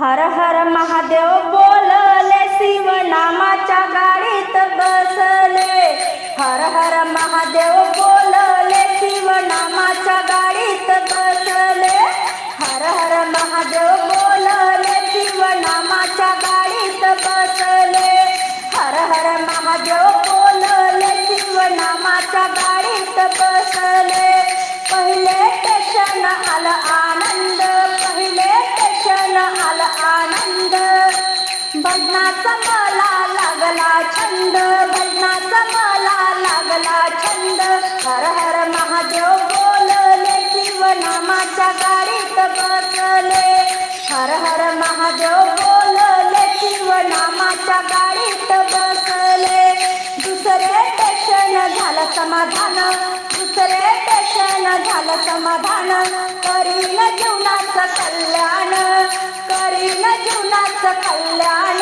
हर हर महादेव बोलले शिव नामाच्या गाडीत बसले. हर हर महादेव बोलले शिव नामाच्या गाडीत बसले. हर हर महादेव बोलले शिवनामाच्या गाडीत बसले. हर हर महादेव बोलले शिवनामाच्या गाडीत बसले. पहिले स्टेशन आलं आनंद भजनाचा मला लागला छंद भजनाचा मला लागला छंद. हर हर महादेव बोलले शिवनामाच्या गाडीत बसले. हर हर महादेव बोलले शिवनामाच्या गाडीत बसले. दुसरे स्टेशन झालं समाधान दुसरे पेशन झालं समाधान. करीन जीवनाचं कल्याण. करीन जीवनाचं कल्याण.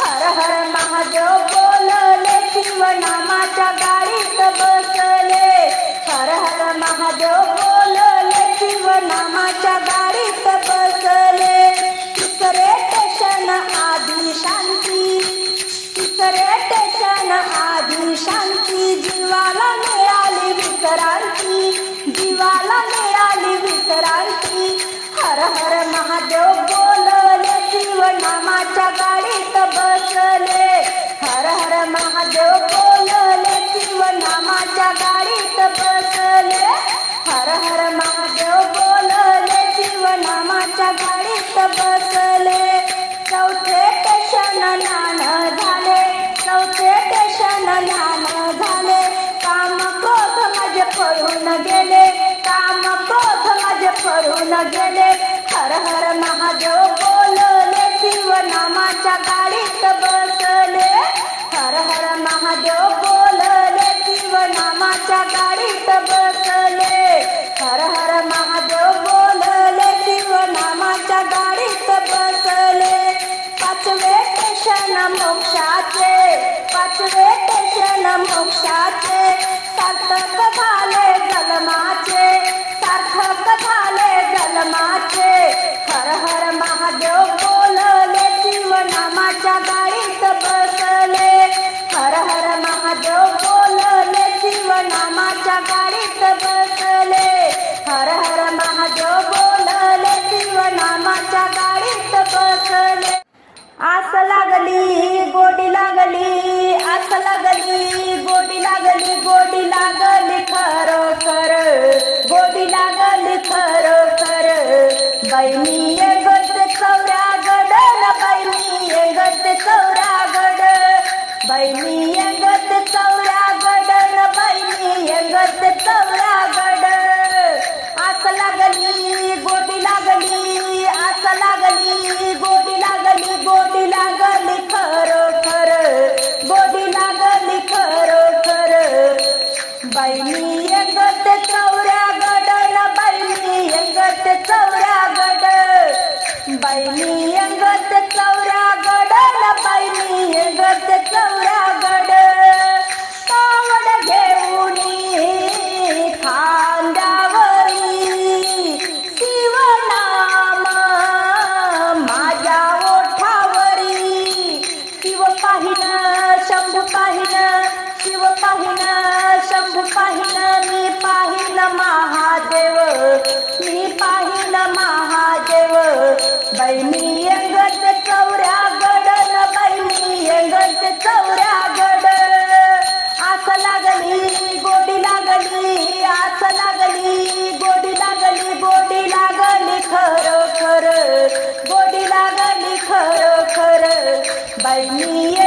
हर हर महादेव बोलले शिवनामाच्या गाडीत मिळाली हर हर महादेव बोलले शिवनामाच्या गाडीत बसले. हर हर महादेव बोलले शिवनामाच्या गाडीत बसले. हर हर महादेव बोलले शिवनामाच्या गाडीत बसले. करून गेले. हर हर महादेव बोलले शिवनामाच्या गाडीत बसले. हर हर महादेव बोलले शिवनामाच्या गाडीत बसले. हर हर महादेव बोलले शिवनामाच्या गाडीत बसले. पाचवे स्टेशन मोक्षाचे पाचवे स्टेशन मोक्षाचे सार्थक झाले जन्माचे. महादेव बोलले शिवनामाच्या गाडीत बसले. हर हर महादेव बोलले शिवनामाच्या गाडीत बसले. हर हर महादेव बोलले शिवनामाच्या गाडीत बसले. आस लागली गोडी लागली आस लागली गोडी लागली गोडी लागली खरं खर गोडी लागली खरं खर बैनी बैनी गत चौऱ्या गड गडल बैनी गत चौऱ्या गड बैनी बैनी एकत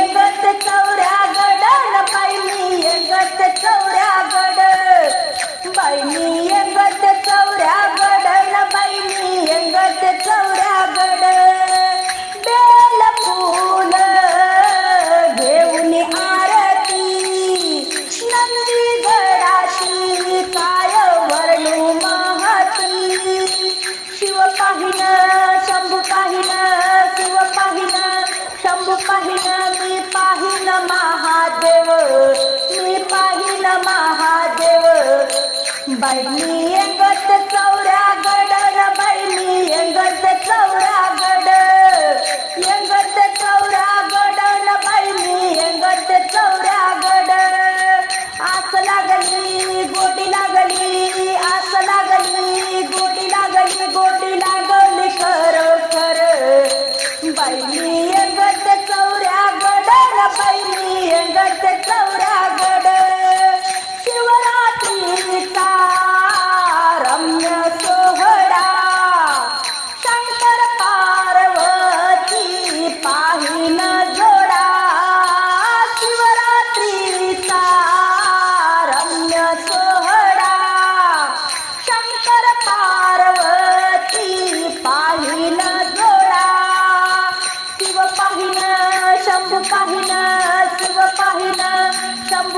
पाहिलं मी पाहिलं महादेव मी पाहिलं महादेव. बैनी अंगत चौ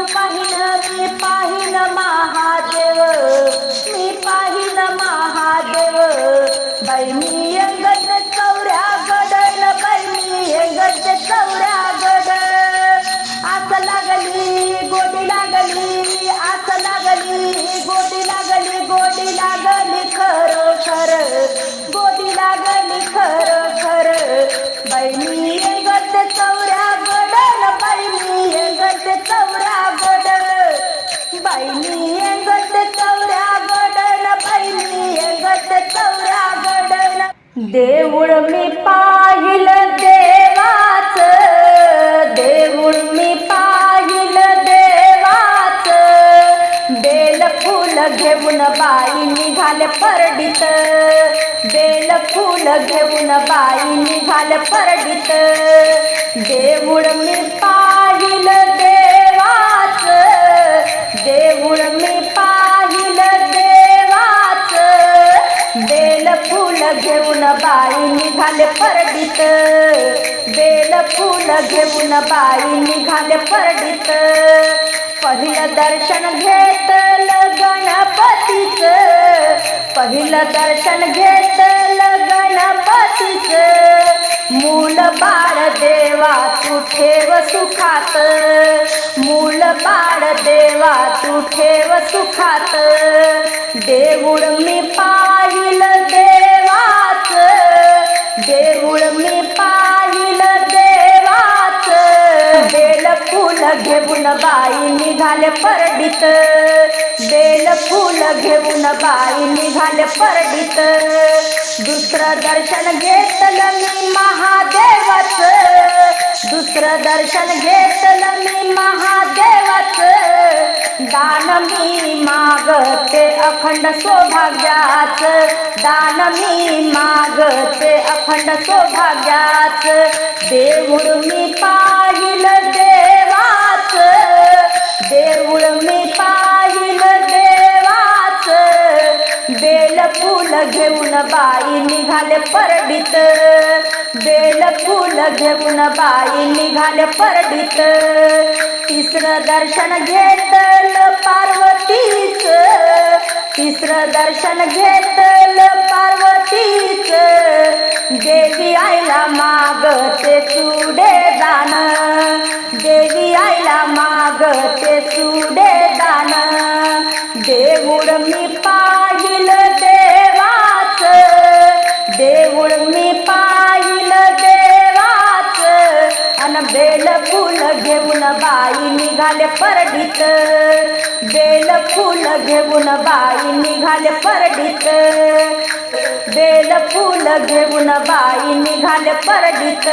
पाहिलं मी पाहिलं महादेव. देऊळ मी पाहिलं देवाच देऊळ मी पाहिलं देवाच. बेल फुल घेऊन बाई निघाल परडीत बेल फुल घेऊन बाई निघाल परडीत. देऊळ मी पाहिलं परडीत बेल फुल घेऊन बाई निघाले परडीत पहिलं दर्शन घेतलं गणपतीच. पहिलं दर्शन घेतलं गणपतीच. मूल बाळ देवा तू ठेव सुखात. मूल बाळ देवा तू ठेव सुखात. देऊळ मी पाहिलं देव घेऊन बाई निघाले परडीत. बेल फुल घेऊन बाई निघाले परडीत. दुसरं दर्शन घेतलं मी महादेवाच. दुसरं दर्शन घेतलं मी महादेवाच. दान मी मागते अखंड सौभाग्याच. दान मी मागते अखंड सौभाग्याच. देऊळ मी पाहिलं देऊळ मी पाहिलं देवाच. बेल फुल घेऊन बाई निघाले परडीत. बेल फुल घेऊन बाई निघाले परडीत. तिसरं दर्शन घेतल पार्वतीच. तिसरं दर्शन घेतल पार्वती बेल फूल घेऊन बाई निघाले परडीत. बेल फूल घेऊन बाई निघाले परडीत. बेल फुल घेऊन बाई निघाले परडीत.